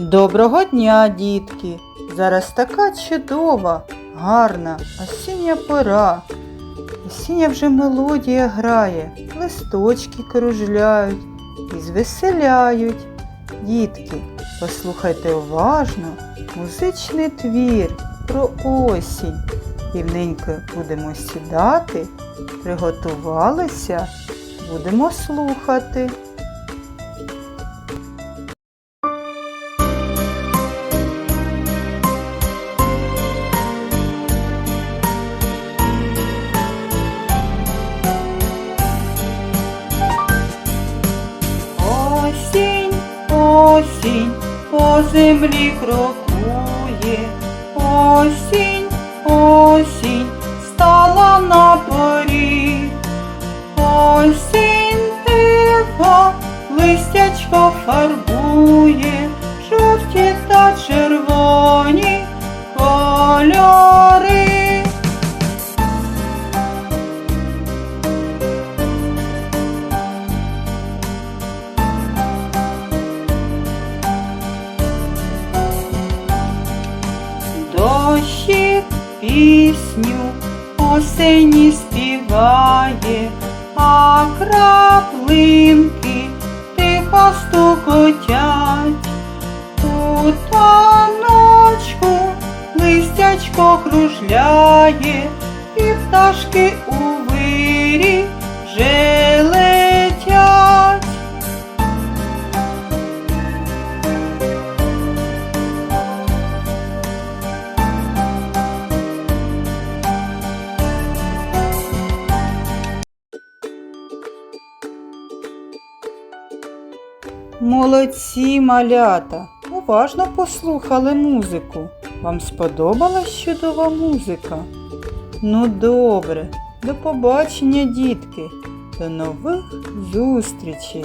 Доброго дня, дітки! Зараз така чудова, гарна осіння пора. Осіння вже мелодія грає, листочки кружляють і звеселяють. Дітки, послухайте уважно музичний твір про осінь. Рівненько будемо сідати, приготувалися, будемо слухати. Осінь, по землі крокує, осінь, осінь, стала на порі, осінь тихо, листячко фарбує, пісню осені співає, а краплинки тихо стукотять. У таночку листячко кружляє, і пташки у Молодці малята, уважно послухали музику. Вам сподобалась чудова музика? Ну добре, до побачення, дітки, до нових зустрічей!